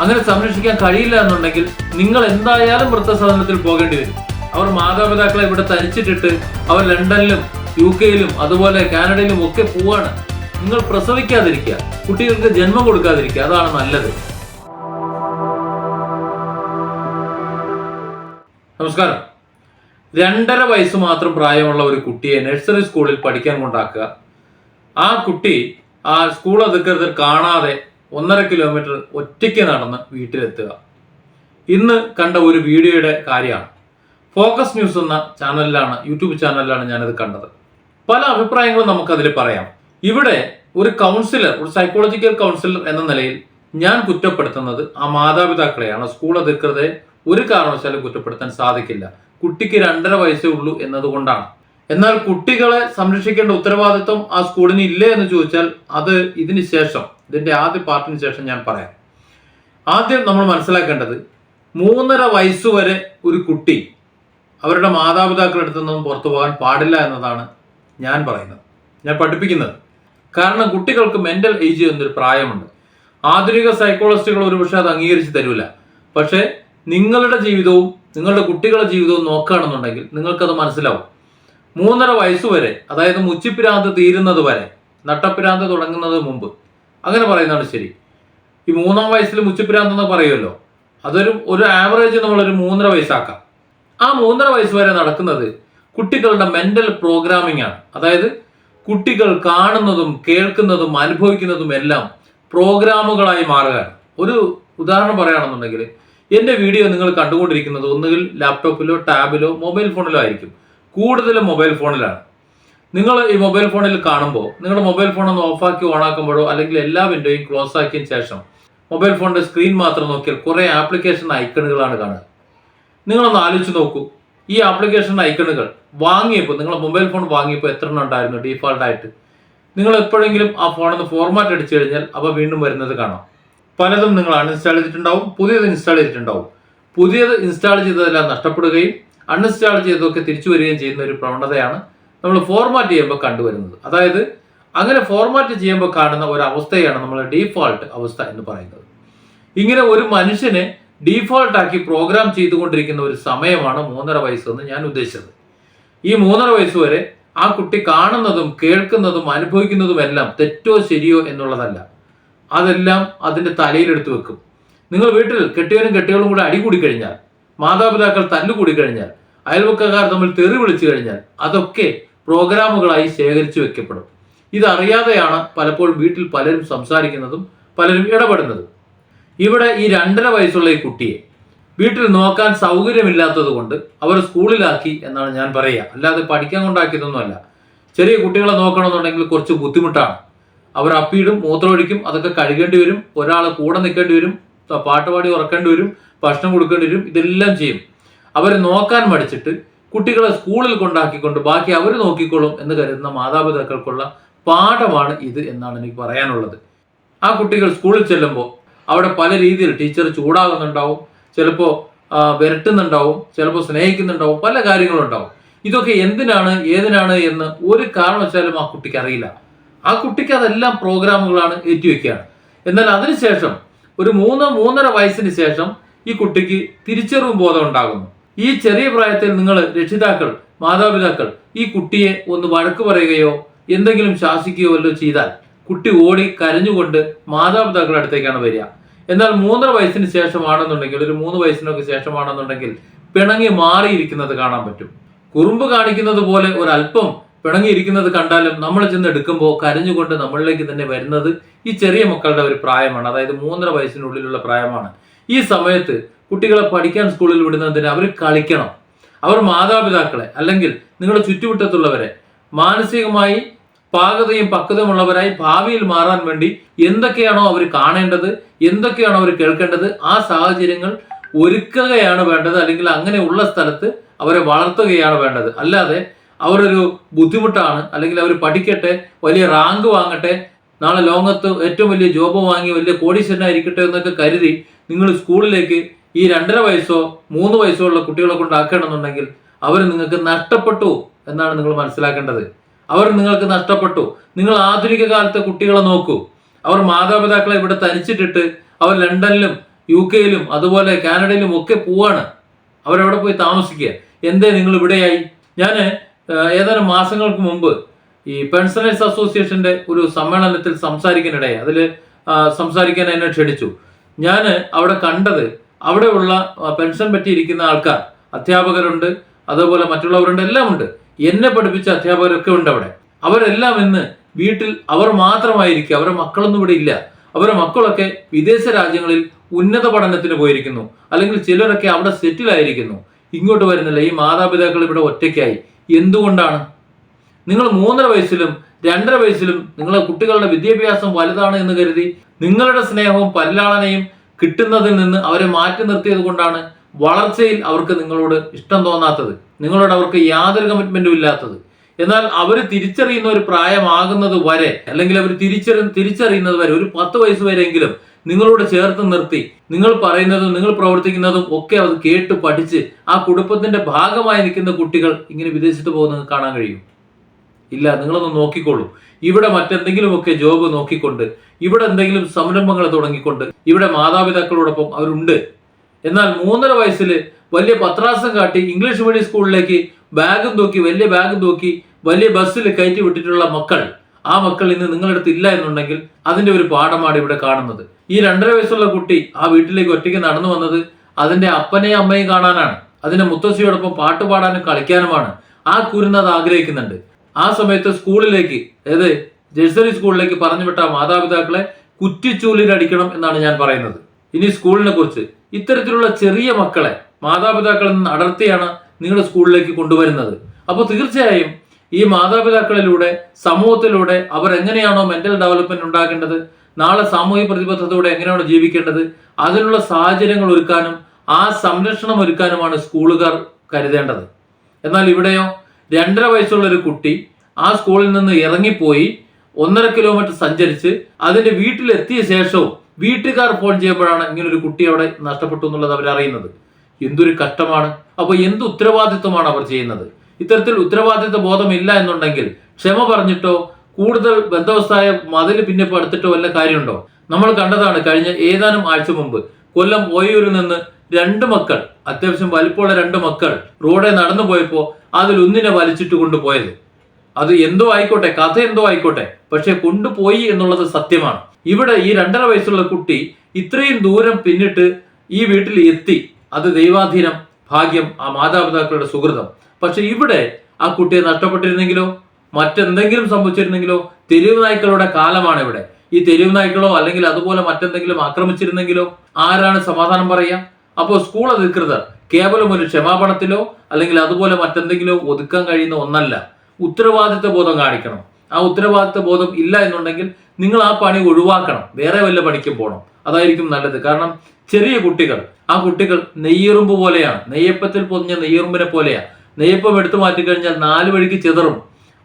അങ്ങനെ സംരക്ഷിക്കാൻ കഴിയില്ല എന്നുണ്ടെങ്കിൽ നിങ്ങൾ എന്തായാലും വൃദ്ധസദനത്തിൽ പോകേണ്ടി വരും. അവർ മാതാപിതാക്കളെ ഇവിടെ തനിച്ചിട്ടിട്ട് അവർ ലണ്ടനിലും യു കെയിലും അതുപോലെ കാനഡയിലും ഒക്കെ പോവാണ്. നിങ്ങൾ പ്രസവിക്കാതിരിക്കുക. കുട്ടികൾക്ക് ജന്മം കൊടുക്കാതിരിക്കുക. അതാണ് നല്ലത്. നമസ്കാരം. രണ്ടര വയസ്സ് മാത്രം പ്രായമുള്ള ഒരു കുട്ടിയെ നഴ്സറി സ്കൂളിൽ പഠിക്കാൻ കൊണ്ടാക്കുക. ആ കുട്ടി ആ സ്കൂൾ അധികൃതർ കാണാതെ ഒന്നര കിലോമീറ്റർ ഒറ്റയ്ക്ക് നടന്ന് വീട്ടിലെത്തുക. ഇന്ന് കണ്ട ഒരു വീഡിയോയുടെ കാര്യമാണ്. ഫോക്കസ് ന്യൂസ് എന്ന ചാനലിലാണ് യൂട്യൂബ് ചാനലിലാണ് ഞാനത് കണ്ടത്. പല അഭിപ്രായങ്ങളും നമുക്കതിൽ പറയാം. ഇവിടെ ഒരു കൗൺസിലർ ഒരു സൈക്കോളജിക്കൽ കൗൺസിലർ എന്ന നിലയിൽ ഞാൻ കുറ്റപ്പെടുത്തുന്നത് ആ മാതാപിതാക്കളെയാണ്. സ്കൂൾ അധികൃതരെ ഒരു കാരണവശാലും കുറ്റപ്പെടുത്താൻ സാധിക്കില്ല. കുട്ടിക്ക് രണ്ടര വയസ്സേ ഉള്ളൂ എന്നതുകൊണ്ടാണ്. എന്നാൽ കുട്ടികളെ സംരക്ഷിക്കേണ്ട ഉത്തരവാദിത്വം ആ സ്കൂളിന് ഇല്ലേ എന്ന് ചോദിച്ചാൽ അത് ഇതിന് ശേഷം. ഇതിന്റെ ആദ്യ പാർട്ടിന് ശേഷം ഞാൻ പറയാം. ആദ്യം നമ്മൾ മനസ്സിലാക്കേണ്ടത് മൂന്നര വയസ്സുവരെ ഒരു കുട്ടി അവരുടെ മാതാപിതാക്കളുടെ അടുത്ത് നിന്നും പുറത്തു പോകാൻ പാടില്ല എന്നതാണ് ഞാൻ പറയുന്നത്. ഞാൻ പഠിപ്പിക്കുന്നത്. കാരണം കുട്ടികൾക്ക് മെന്റൽ ഏജ് എന്നൊരു പ്രായമുണ്ട്. ആധുനിക സൈക്കോളജിസ്റ്റുകൾ ഒരുപക്ഷെ അത് അംഗീകരിച്ച് തരില്ല പക്ഷേ നിങ്ങളുടെ ജീവിതവും നിങ്ങളുടെ കുട്ടികളുടെ ജീവിതവും നോക്കുകയാണെന്നുണ്ടെങ്കിൽ നിങ്ങൾക്കത് മനസ്സിലാവും. മൂന്നര വയസ്സുവരെ അതായത് മുച്ചിപ്പിരാന്ത് തീരുന്നത് വരെ നട്ടപ്പിരാന്ത് തുടങ്ങുന്നത് മുമ്പ് അങ്ങനെ പറയുന്നതാണ് ശരി. ഈ മൂന്നാം വയസ്സിൽ മുച്ചിപ്പിരാന്ത് എന്ന് പറയുമല്ലോ അതൊരു ഒരു ആവറേജ് നമ്മളൊരു മൂന്നര വയസ്സാക്കാം. ആ മൂന്നര വയസ്സ് വരെ നടക്കുന്നത് കുട്ടികളുടെ മെന്റൽ പ്രോഗ്രാമിംഗ് ആണ്. അതായത് കുട്ടികൾ കാണുന്നതും കേൾക്കുന്നതും അനുഭവിക്കുന്നതും എല്ലാം പ്രോഗ്രാമുകളായി മാറുകയാണ്. ഒരു ഉദാഹരണം പറയുകയാണെന്നുണ്ടെങ്കിൽ എന്റെ വീഡിയോ നിങ്ങൾ കണ്ടുകൊണ്ടിരിക്കുന്നത് ഒന്നുകിൽ ലാപ്ടോപ്പിലോ ടാബിലോ മൊബൈൽ ഫോണിലോ ആയിരിക്കും. കൂടുതലും മൊബൈൽ ഫോണിലാണ് നിങ്ങൾ ഈ മൊബൈൽ ഫോണിൽ കാണുമ്പോൾ നിങ്ങളുടെ മൊബൈൽ ഫോൺ ഒന്ന് ഓഫാക്കി ഓണാക്കുമ്പോഴോ അല്ലെങ്കിൽ എല്ലാ വിൻഡോയും ക്ലോസ് ആക്കിയ ശേഷം മൊബൈൽ ഫോണിന്റെ സ്ക്രീൻ മാത്രം നോക്കിയാൽ കുറേ ആപ്ലിക്കേഷൻ ഐക്കണുകളാണ് കാണുക. നിങ്ങളൊന്ന് ആലോചിച്ച് നോക്കൂ. ഈ ആപ്ലിക്കേഷൻ ഐക്കണുകൾ വാങ്ങിയപ്പോൾ നിങ്ങൾ മൊബൈൽ ഫോൺ വാങ്ങിയപ്പോൾ എത്ര എണ്ണം ഉണ്ടായിരുന്നു ഡീഫാൾട്ടായിട്ട് നിങ്ങൾ എപ്പോഴെങ്കിലും ആ ഫോണൊന്ന് ഫോർമാറ്റ് അടിച്ചു കഴിഞ്ഞാൽ അവ വീണ്ടും വരുന്നത് കാണാം. പലതും നിങ്ങൾ അൺഇൻസ്റ്റാൾ ചെയ്തിട്ടുണ്ടാവും പുതിയത് ഇൻസ്റ്റാൾ ചെയ്തിട്ടുണ്ടാവും. പുതിയത് ഇൻസ്റ്റാൾ ചെയ്തതെല്ലാം നഷ്ടപ്പെടുകയും അൺഇൻസ്റ്റാൾ ചെയ്തതൊക്കെ തിരിച്ചു വരികയും ചെയ്യുന്ന ഒരു പ്രവണതയാണ് നമ്മൾ ഫോർമാറ്റ് ചെയ്യുമ്പോൾ കണ്ടുവരുന്നത്. അതായത് അങ്ങനെ ഫോർമാറ്റ് ചെയ്യുമ്പോൾ കാണുന്ന ഒരു അവസ്ഥയാണ് നമ്മൾ ഡീഫോൾട്ട് അവസ്ഥ എന്ന് പറയുന്നത്. ഇങ്ങനെ ഒരു മനുഷ്യനെ ഡീഫോൾട്ടാക്കി പ്രോഗ്രാം ചെയ്തുകൊണ്ടിരിക്കുന്ന ഒരു സമയമാണ് മൂന്നര വയസ്സെന്ന് ഞാൻ ഉദ്ദേശിച്ചത്. ഈ മൂന്നര വയസ്സ് വരെ ആ കുട്ടി കാണുന്നതും കേൾക്കുന്നതും അനുഭവിക്കുന്നതുമെല്ലാം തെറ്റോ ശരിയോ എന്നുള്ളതല്ല. അതെല്ലാം അതിന്റെ തലയിലെടുത്ത് വെക്കും. നിങ്ങൾ വീട്ടിൽ കെട്ടിയവനും കെട്ടികളും കൂടെ അടി കൂടി കഴിഞ്ഞാൽ മാതാപിതാക്കൾ തല്ലുകൂടി കഴിഞ്ഞാൽ അയൽവക്കക്കാർ തമ്മിൽ തെറി വിളിച്ചു കഴിഞ്ഞാൽ അതൊക്കെ പ്രോഗ്രാമുകളായി ശേഖരിച്ചു വെക്കപ്പെടും. ഇതറിയാതെയാണ് പലപ്പോഴും വീട്ടിൽ പലരും സംസാരിക്കുന്നതും പലരും ഇടപെടുന്നതും. ഇവിടെ ഈ രണ്ടര വയസ്സുള്ള ഈ കുട്ടിയെ വീട്ടിൽ നോക്കാൻ സൗകര്യമില്ലാത്തത് കൊണ്ട് അവർ സ്കൂളിലാക്കി എന്നാണ് ഞാൻ പറയുക. അല്ലാതെ പഠിക്കാൻ കൊണ്ടാക്കിയതൊന്നുമല്ല. ചെറിയ കുട്ടികളെ നോക്കണമെന്നുണ്ടെങ്കിൽ കുറച്ച് ബുദ്ധിമുട്ടാണ്. അവർ അപ്പീടും മൂത്രമൊഴിക്കും അതൊക്കെ കഴുകേണ്ടി വരും ഒരാളെ കൂടെ നിൽക്കേണ്ടി വരും പാട്ടുപാടി ഉറക്കേണ്ടി വരും ഭക്ഷണം കൊടുക്കേണ്ടി വരും ഇതെല്ലാം ചെയ്യും. അവർ നോക്കാൻ മടിച്ചിട്ട് കുട്ടികളെ സ്കൂളിൽ കൊണ്ടാക്കിക്കൊണ്ട് ബാക്കി അവർ നോക്കിക്കോളും എന്ന് കരുതുന്ന മാതാപിതാക്കൾക്കുള്ള പാഠമാണ് ഇത് എന്നാണ് എനിക്ക് പറയാനുള്ളത്. ആ കുട്ടികൾ സ്കൂളിൽ ചെല്ലുമ്പോൾ അവിടെ പല രീതിയിൽ ടീച്ചർ ചൂടാകുന്നുണ്ടാവും ചിലപ്പോൾ വിരട്ടുന്നുണ്ടാവും ചിലപ്പോൾ സ്നേഹിക്കുന്നുണ്ടാവും പല കാര്യങ്ങളും ഉണ്ടാവും ഇതൊക്കെ എന്തിനാണ് ഏതിനാണ് എന്ന് ഒരു കാരണവശാലും ആ കുട്ടിക്ക് അറിയില്ല. ആ കുട്ടിക്ക് അതെല്ലാം പ്രോഗ്രാമുകളാണ് ഏറ്റുവെക്കുകയാണ്. എന്നാൽ അതിനുശേഷം ഒരു മൂന്ന് മൂന്നര വയസ്സിന് ശേഷം ഈ കുട്ടിക്ക് തിരിച്ചറിവും ബോധം ഉണ്ടാകുന്നു. ഈ ചെറിയ പ്രായത്തിൽ നിങ്ങൾ രക്ഷിതാക്കൾ മാതാപിതാക്കൾ ഈ കുട്ടിയെ ഒന്ന് വഴക്ക് പറയുകയോ എന്തെങ്കിലും ശാസിക്കുകയോ വല്ലതും ചെയ്താൽ കുട്ടി ഓടി കരഞ്ഞുകൊണ്ട് മാതാപിതാക്കളുടെ അടുത്തേക്കാണ് വരിക. എന്നാൽ മൂന്നര വയസ്സിന് ശേഷമാണെന്നുണ്ടെങ്കിൽ ഒരു മൂന്ന് വയസ്സിനൊക്കെ ശേഷമാണെന്നുണ്ടെങ്കിൽ പിണങ്ങി മാറിയിരിക്കുന്നത് കാണാൻ പറ്റും. കുറുമ്പ് കാണിക്കുന്നത് പോലെ ഒരല്പം പിണങ്ങിയിരിക്കുന്നത് കണ്ടാലും നമ്മൾ ചെന്ന് എടുക്കുമ്പോൾ കരഞ്ഞുകൊണ്ട് നമ്മളിലേക്ക് തന്നെ വരുന്നത് ഈ ചെറിയ മക്കളുടെ ഒരു പ്രായമാണ്. അതായത് മൂന്നര വയസ്സിനുള്ളിലുള്ള പ്രായമാണ്. ഈ സമയത്ത് കുട്ടികളെ പഠിക്കാൻ സ്കൂളിൽ വിടുന്നതിന് അവർ കളിക്കണം. അവർ മാതാപിതാക്കളെ അല്ലെങ്കിൽ നിങ്ങളുടെ ചുറ്റുവട്ടത്തുള്ളവരെ മാനസികമായി പാകതയും പക്വതയുമുള്ളവരായി ഭാവിയിൽ മാറാൻ വേണ്ടി എന്തൊക്കെയാണോ അവർ കാണേണ്ടത് എന്തൊക്കെയാണോ അവർ കേൾക്കേണ്ടത് ആ സാഹചര്യങ്ങൾ ഒരുക്കുകയാണ് വേണ്ടത് അല്ലെങ്കിൽ അങ്ങനെയുള്ള സ്ഥലത്ത് അവരെ വളർത്തുകയാണ് വേണ്ടത്. അല്ലാതെ അവരൊരു ബുദ്ധിമുട്ടാണ് അല്ലെങ്കിൽ അവർ പഠിക്കട്ടെ വലിയ റാങ്ക് വാങ്ങട്ടെ നാളെ ലോകത്ത് ഏറ്റവും വലിയ ജോബ് വാങ്ങി വലിയ കോടീശ്വരനായിരിക്കട്ടെ എന്നൊക്കെ കരുതി നിങ്ങൾ സ്കൂളിലേക്ക് ഈ രണ്ടര വയസ്സോ മൂന്ന് വയസ്സോ ഉള്ള കുട്ടികളെ കൊണ്ടാക്കണമെന്നുണ്ടെങ്കിൽ അവർ നിങ്ങൾക്ക് നഷ്ടപ്പെട്ടു എന്നാണ് നിങ്ങൾ മനസ്സിലാക്കേണ്ടത്. അവർ നിങ്ങൾക്ക് നഷ്ടപ്പെട്ടു. നിങ്ങൾ ആധുനിക കാലത്തെ കുട്ടികളെ നോക്കൂ. അവർ മാതാപിതാക്കളെ ഇവിടെ തനിച്ചിട്ടിട്ട് അവർ ലണ്ടനിലും യു കെയിലും അതുപോലെ കാനഡയിലും ഒക്കെ പോവാണ്. അവരവിടെ പോയി താമസിക്കുക? എന്തേ നിങ്ങൾ ഇവിടെയായി? ഞാൻ ഏതാനും മാസങ്ങൾക്ക് മുമ്പ് ഈ പെൻഷനേഴ്സ് അസോസിയേഷന്റെ ഒരു സമ്മേളനത്തിൽ സംസാരിക്കാനിടയായി. അതിൽ സംസാരിക്കാൻ എന്നെ ക്ഷണിച്ചു. ഞാൻ അവിടെ കണ്ടത് അവിടെയുള്ള പെൻഷൻ പറ്റിയിരിക്കുന്ന ആൾക്കാർ അധ്യാപകരുണ്ട് അതുപോലെ മറ്റുള്ളവരുണ്ട് എല്ലാം ഉണ്ട് എന്നെ പഠിപ്പിച്ച അധ്യാപകരൊക്കെ ഉണ്ട് അവിടെ അവരെല്ലാം ഇന്ന് വീട്ടിൽ അവർ മാത്രമായിരിക്കും അവരുടെ മക്കളൊന്നും ഇവിടെ ഇല്ല. അവരുടെ മക്കളൊക്കെ വിദേശ രാജ്യങ്ങളിൽ ഉന്നത പഠനത്തിന് പോയിരിക്കുന്നു. അല്ലെങ്കിൽ ചിലരൊക്കെ അവിടെ സെറ്റിൽ ആയിരിക്കുന്നു ഇങ്ങോട്ട് വരുന്നില്ല ഈ മാതാപിതാക്കൾ ഇവിടെ ഒറ്റയ്ക്കായി. എന്തുകൊണ്ടാണ്? നിങ്ങൾ മൂന്നര വയസ്സിലും രണ്ടര വയസ്സിലും നിങ്ങളെ കുട്ടികളുടെ വിദ്യാഭ്യാസം വലുതാണ് എന്ന് കരുതി നിങ്ങളുടെ സ്നേഹവും പരിലാളനയും കിട്ടുന്നതിൽ നിന്ന് അവരെ മാറ്റി നിർത്തിയത് കൊണ്ടാണ് വളർച്ചയിൽ അവർക്ക് നിങ്ങളോട് ഇഷ്ടം തോന്നാത്തത്. നിങ്ങളോട് അവർക്ക് യാതൊരു കമ്മിറ്റ്മെന്റും ഇല്ലാത്തത്. എന്നാൽ അവർ തിരിച്ചറിയുന്ന ഒരു പ്രായമാകുന്നത് വരെ അല്ലെങ്കിൽ അവർ തിരിച്ചറി തിരിച്ചറിയുന്നത് വരെ ഒരു പത്ത് വയസ്സ് വരെയെങ്കിലും നിങ്ങളോട് ചേർത്ത് നിർത്തി നിങ്ങൾ പറയുന്നതും നിങ്ങൾ പ്രവർത്തിക്കുന്നതും ഒക്കെ അത് കേട്ട് പഠിച്ച് ആ കുടുംബത്തിന്റെ ഭാഗമായി നിൽക്കുന്ന കുട്ടികൾ ഇങ്ങനെ വിദേശത്ത് പോകുന്നത് കാണാൻ കഴിയും. ഇല്ല നിങ്ങളൊന്ന് നോക്കിക്കോളൂ. ഇവിടെ മറ്റെന്തെങ്കിലുമൊക്കെ ജോബ് നോക്കിക്കൊണ്ട് ഇവിടെ എന്തെങ്കിലും സംരംഭങ്ങൾ തുടങ്ങിക്കൊണ്ട് ഇവിടെ മാതാപിതാക്കളോടൊപ്പം അവരുണ്ട്. എന്നാൽ മൂന്നര വയസ്സിൽ വലിയ പത്രാസം കാട്ടി ഇംഗ്ലീഷ് മീഡിയം സ്കൂളിലേക്ക് ബാഗും തൂക്കി വലിയ ബാഗും തൂക്കി വലിയ ബസ്സിൽ കയറ്റി വിട്ടിട്ടുള്ള മക്കൾ ആ മക്കൾ ഇന്ന് നിങ്ങളുടെ അടുത്ത് ഇല്ല എന്നുണ്ടെങ്കിൽ അതിന്റെ ഒരു പാഠമാണ് ഇവിടെ കാണുന്നത്. ഈ രണ്ടര വയസ്സുള്ള കുട്ടി ആ വീട്ടിലേക്ക് ഒറ്റയ്ക്ക് നടന്നു വന്നത് അതിന്റെ അപ്പനെയും അമ്മയും കാണാനാണ്. അതിന്റെ മുത്തശ്ശിയോടൊപ്പം പാട്ട് പാടാനും കളിക്കാനുമാണ്. ആ കുരുന്നത് ആഗ്രഹിക്കുന്നുണ്ട്. ആ സമയത്ത് സ്കൂളിലേക്ക് ഏത് ജഴ്സറി സ്കൂളിലേക്ക് പറഞ്ഞു വിട്ട മാതാപിതാക്കളെ കുറ്റിച്ചൂലിലടിക്കണം എന്നാണ് ഞാൻ പറയുന്നത്. ഇനി സ്കൂളിനെ കുറിച്ച്. ഇത്തരത്തിലുള്ള ചെറിയ മക്കളെ മാതാപിതാക്കളിൽ നിന്ന് അടർത്തിയാണ് നിങ്ങളുടെ സ്കൂളിലേക്ക് കൊണ്ടുവരുന്നത്. അപ്പോൾ തീർച്ചയായും ഈ മാതാപിതാക്കളിലൂടെ സമൂഹത്തിലൂടെ അവർ എങ്ങനെയാണോ മെന്റൽ ഡെവലപ്മെന്റ് ഉണ്ടാക്കേണ്ടത് നാളെ സാമൂഹിക പ്രതിബദ്ധതയോടെ എങ്ങനെയാണ് ജീവിക്കേണ്ടത് അതിനുള്ള സാഹചര്യങ്ങൾ ഒരുക്കാനും ആ സംരക്ഷണം ഒരുക്കാനുമാണ് സ്കൂളുകാർ കരുതേണ്ടത്. എന്നാൽ ഇവിടെയോ രണ്ടര വയസ്സുള്ള ഒരു കുട്ടി ആ സ്കൂളിൽ നിന്ന് ഇറങ്ങിപ്പോയി ഒന്നര കിലോമീറ്റർ സഞ്ചരിച്ച് അതിന്റെ വീട്ടിലെത്തിയ ശേഷവും വീട്ടുകാർ ഫോൺ ചെയ്യുമ്പോഴാണ് ഇങ്ങനെ ഒരു കുട്ടി അവിടെ നഷ്ടപ്പെട്ടു എന്നുള്ളത് അവർ അറിയുന്നത്. എന്തൊരു കഷ്ടമാണ്. അപ്പോൾ എന്ത് ഉത്തരവാദിത്വമാണ് അവർ ചെയ്യുന്നത്? ഇത്തരത്തിൽ ഉത്തരവാദിത്വ ബോധമില്ല എന്നുണ്ടെങ്കിൽ ക്ഷമ പറഞ്ഞിട്ടോ കൂടുതൽ ബന്ധവസ്ഥായ മതിൽ പിന്നെ പടുത്തിട്ടോ വല്ല കാര്യമുണ്ടോ? നമ്മൾ കണ്ടതാണ് കഴിഞ്ഞ ഏതാനും ആഴ്ച മുമ്പ് കൊല്ലം ഓയൂരിൽ നിന്ന് രണ്ട് മക്കൾ അത്യാവശ്യം വലിപ്പമുള്ള രണ്ട് മക്കൾ റോഡേ നടന്നു പോയപ്പോൾ അതിൽ ഒന്നിനെ വലിച്ചിട്ട് കൊണ്ടുപോയത് അത് എന്തോ ആയിക്കോട്ടെ കഥ എന്തോ ആയിക്കോട്ടെ പക്ഷെ കൊണ്ടുപോയി എന്നുള്ളത് സത്യമാണ്. ഇവിടെ ഈ രണ്ടര വയസ്സുള്ള കുട്ടി ഇത്രയും ദൂരം പിന്നിട്ട് ഈ വീട്ടിൽ എത്തി. അത് ദൈവാധീനം ഭാഗ്യം ആ മാതാപിതാക്കളുടെ സുഹൃതം. പക്ഷെ ഇവിടെ ആ കുട്ടിയെ നഷ്ടപ്പെട്ടിരുന്നെങ്കിലോ മറ്റെന്തെങ്കിലും സംഭവിച്ചിരുന്നെങ്കിലോ തെരുവ് നായ്ക്കളുടെ കാലമാണ് ഇവിടെ. ഈ തെരുവ് നായ്ക്കളോ അല്ലെങ്കിൽ അതുപോലെ മറ്റെന്തെങ്കിലും ആക്രമിച്ചിരുന്നെങ്കിലോ ആരാണ് സമാധാനം പറയുക? അപ്പോൾ സ്കൂൾ അധികൃതർ കേവലം ഒരു ക്ഷമാപണത്തിലോ അല്ലെങ്കിൽ അതുപോലെ മറ്റെന്തെങ്കിലോ ഒതുക്കാൻ കഴിയുന്ന ഒന്നല്ല. ഉത്തരവാദിത്ത ബോധം കാണിക്കണം. ആ ഉത്തരവാദിത്ത ബോധം ഇല്ല എന്നുണ്ടെങ്കിൽ നിങ്ങൾ ആ പണി ഒഴിവാക്കണം. വേറെ വല്ല പണിക്കും പോകണം അതായിരിക്കും നല്ലത്. കാരണം ചെറിയ കുട്ടികൾ ആ കുട്ടികൾ നെയ്യറുമ്പ് പോലെയാണ്. നെയ്യപ്പത്തിൽ പൊതിഞ്ഞ നെയ്യറുമ്പിനെ പോലെയാണ് നെയ്യപ്പം എടുത്തു മാറ്റി കഴിഞ്ഞാൽ നാല് വഴിക്ക് ചിതറും.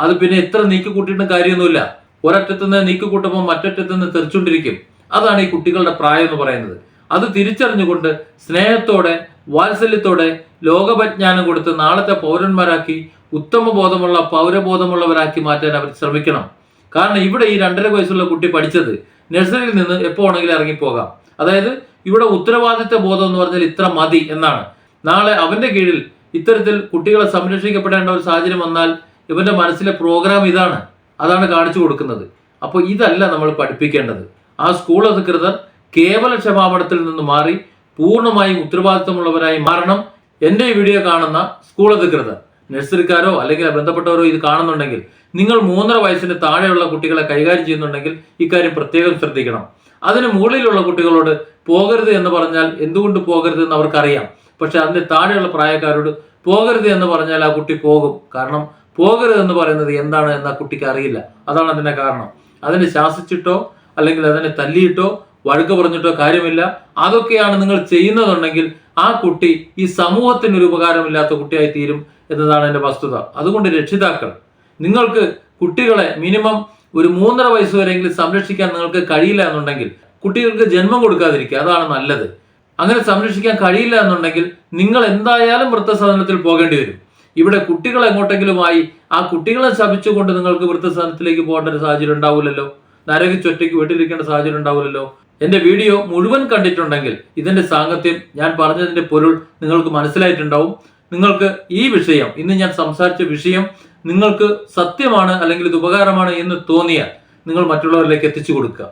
അത് പിന്നെ എത്ര നീക്കി കൂട്ടിയിട്ടും കാര്യമൊന്നുമില്ല. ഒരറ്റത്തുനിന്ന് നീക്കി കൂട്ടുമ്പോൾ മറ്ററ്റത്തുനിന്ന് തെറിച്ചുകൊണ്ടിരിക്കും. അതാണ് ഈ കുട്ടികളുടെ പ്രായം എന്ന് പറയുന്നത്. അത് തിരിച്ചറിഞ്ഞുകൊണ്ട് സ്നേഹത്തോടെ വാത്സല്യത്തോടെ ലോകപജ്ഞാനം കൊടുത്ത് നാളത്തെ പൗരന്മാരാക്കി ഉത്തമ ബോധമുള്ള പൗരബോധമുള്ളവരാക്കി മാറ്റാൻ അവർ ശ്രമിക്കണം. കാരണം ഇവിടെ ഈ രണ്ടര വയസ്സുള്ള കുട്ടി പഠിച്ചത് നഴ്സറിയിൽ നിന്ന് എപ്പോ വേണമെങ്കിലും ഇറങ്ങിപ്പോകാം. അതായത് ഇവിടെ ഉത്തരവാദിത്ത ബോധം എന്ന് പറഞ്ഞാൽ ഇത്ര മതി എന്നാണ്. നാളെ അവന്റെ കീഴിൽ ഇത്തരത്തിൽ കുട്ടികളെ സംരക്ഷിക്കപ്പെടേണ്ട ഒരു സാഹചര്യം വന്നാൽ ഇവന്റെ മനസ്സിലെ പ്രോഗ്രാം ഇതാണ്. അതാണ് കാണിച്ചു കൊടുക്കുന്നത്. അപ്പോൾ ഇതല്ല നമ്മൾ പഠിപ്പിക്കേണ്ടത്. ആ സ്കൂൾ അധികൃതർ കേവല ക്ഷമാപണത്തിൽ നിന്ന് മാറി പൂർണമായും ഉത്തരവാദിത്തമുള്ളവരായി മാറണം. എന്റെ ഈ വീഡിയോ കാണുന്ന സ്കൂൾ അധികൃതർ നഴ്സറിക്കാരോ അല്ലെങ്കിൽ ബന്ധപ്പെട്ടവരോ ഇത് കാണുന്നുണ്ടെങ്കിൽ നിങ്ങൾ മൂന്നര വയസ്സിന് താഴെയുള്ള കുട്ടികളെ കൈകാര്യം ചെയ്യുന്നുണ്ടെങ്കിൽ ഇക്കാര്യം പ്രത്യേകം ശ്രദ്ധിക്കണം. അതിന് മുകളിലുള്ള കുട്ടികളോട് പോകരുത് എന്ന് പറഞ്ഞാൽ എന്തുകൊണ്ട് പോകരുത് എന്ന് അവർക്കറിയാം. പക്ഷെ അതിന് താഴെയുള്ള പ്രായക്കാരോട് പോകരുത് എന്ന് പറഞ്ഞാൽ ആ കുട്ടി പോകും. കാരണം പോകരുത് എന്ന് പറയുന്നത് എന്താണ് എന്ന് ആ കുട്ടിക്ക് അറിയില്ല. അതാണ് അതിന്റെ കാരണം. അതിനെ ശാസിച്ചിട്ടോ അല്ലെങ്കിൽ അതിനെ തല്ലിയിട്ടോ വഴക്ക് പറഞ്ഞിട്ടോ കാര്യമില്ല. അതൊക്കെയാണ് നിങ്ങൾ ചെയ്യുന്നതുണ്ടെങ്കിൽ ആ കുട്ടി ഈ സമൂഹത്തിന് ഒരു ഉപകാരമില്ലാത്ത കുട്ടിയായി തീരും എന്നതാണ് എന്റെ വസ്തുത. അതുകൊണ്ട് രക്ഷിതാക്കൾ നിങ്ങൾക്ക് കുട്ടികളെ മിനിമം ഒരു മൂന്നര വയസ്സ് വരെയെങ്കിലും സംരക്ഷിക്കാൻ നിങ്ങൾക്ക് കഴിയില്ല എന്നുണ്ടെങ്കിൽ കുട്ടികൾക്ക് ജന്മം കൊടുക്കാതിരിക്കുക അതാണ് നല്ലത്. അങ്ങനെ സംരക്ഷിക്കാൻ കഴിയില്ല എന്നുണ്ടെങ്കിൽ നിങ്ങൾ എന്തായാലും വൃദ്ധസദനത്തിൽ പോകേണ്ടി വരും. ഇവിടെ കുട്ടികൾ എങ്ങോട്ടെങ്കിലുമായി ആ കുട്ടികളെ ശപിച്ചുകൊണ്ട് നിങ്ങൾക്ക് വൃദ്ധസദനത്തിലേക്ക് പോകേണ്ട ഒരു സാഹചര്യം ഉണ്ടാവില്ലല്ലോ. നരകിച്ചൊറ്റയ്ക്ക് വീട്ടിലിരിക്കേണ്ട സാഹചര്യം ഉണ്ടാവില്ലല്ലോ. എന്റെ വീഡിയോ മുഴുവൻ കണ്ടിട്ടുണ്ടെങ്കിൽ ഇതിന്റെ സാങ്കത്യം ഞാൻ പറഞ്ഞതിന്റെ പൊരുൾ നിങ്ങൾക്ക് മനസ്സിലായിട്ടുണ്ടാവും. നിങ്ങൾക്ക് ഈ വിഷയം ഇന്ന് ഞാൻ സംസാരിച്ച വിഷയം നിങ്ങൾക്ക് സത്യമാണ് അല്ലെങ്കിൽ ഇത് ഉപകാരമാണ് എന്ന് തോന്നിയാൽ നിങ്ങൾ മറ്റുള്ളവരിലേക്ക് എത്തിച്ചു കൊടുക്കുക.